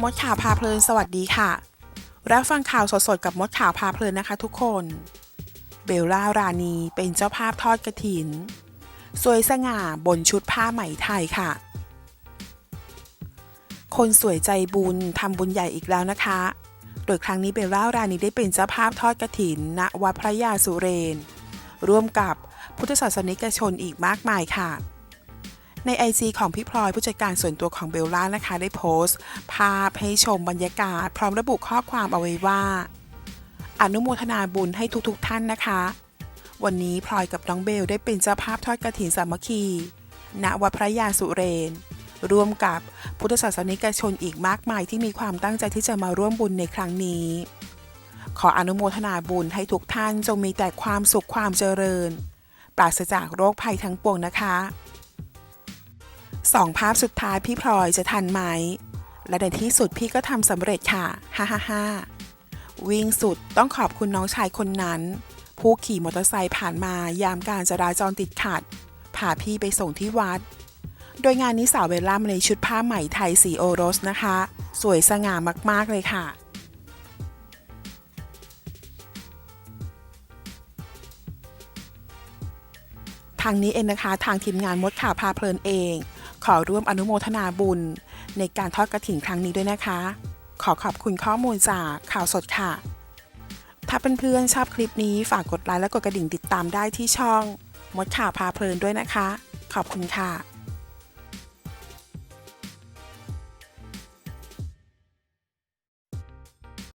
มดข่าวพาเพลินสวัสดีค่ะ รับฟังข่าวสดๆ กับมดข่าวพาเพลินนะคะทุกคน เบลล่ารานีเป็นเจ้าภาพทอดกระถิน สวยสง่าบนชุดผ้าไหมไทยค่ะ คนสวยใจบุญทำบุญใหญ่อีกแล้วนะคะ โดยครั้งนี้เบลล่ารานีได้เป็นเจ้าภาพทอดกระถิน ณวัดพระยาสุเรน ร่วมกับพุทธศาสนิกชนอีกมากมายค่ะ ใน IG ของพี่พลอยผู้จัดการส่วนตัวของเบลล่านะคะ ได้โพสต์ ภาพให้ชมบรรยากาศ พร้อมระบุข้อความเอาไว้ว่า อนุโมทนาบุญให้ทุกๆทท่านนะคะ วันนี้พลอยกับน้องเบลได้เป็นเจ้าภาพทอดกระถินสามัคคี ณวัดพระยาสุเรน ร่วมกับพุทธศาสนิกชนอีกมากมายที่มีความตั้งใจที่จะมาร่วมบุญในครั้งนี้ ขออนุโมทนาบุญให้ทุกท่านจงมีแต่ความสุขความเจริญ ปราศจากโรคภัยทั้งปวงนะคะ สองภาพสุดท้ายพี่พลอยจะทันไหม และในที่สุดพี่ก็ทำสำเร็จค่ะ ฮ่าฮ่าฮ่าวิ่งสุดต้องขอบคุณน้องชายคนนั้น ผู้ขี่มอเตอร์ไซค์ผ่านมายามการจราจรติดขัดพาพี่ไปส่งที่วัด โดยงานนี้สาวเบลล่ามาในชุดผ้าไหมไทยสีโอรสนะคะ สวยสง่ามากๆเลยค่ะ ทางนี้เองนะคะ ทางทีมงานมดข่าวพาเพลินเอง ขอร่วมอนุโมทนาบุญ ในการทอดกระถิ่นครั้งนี้ด้วยนะคะ ขอขอบคุณข้อมูลจากข่าวสดค่ะ ถ้าเเพื่อนๆชอบคลิปนี้ฝากกดไลค์และกดกระดิ่งติดตามได้ที่ช่อง มดข่าวพาเพลินด้วยนะคะ ขอบคุณค่ะ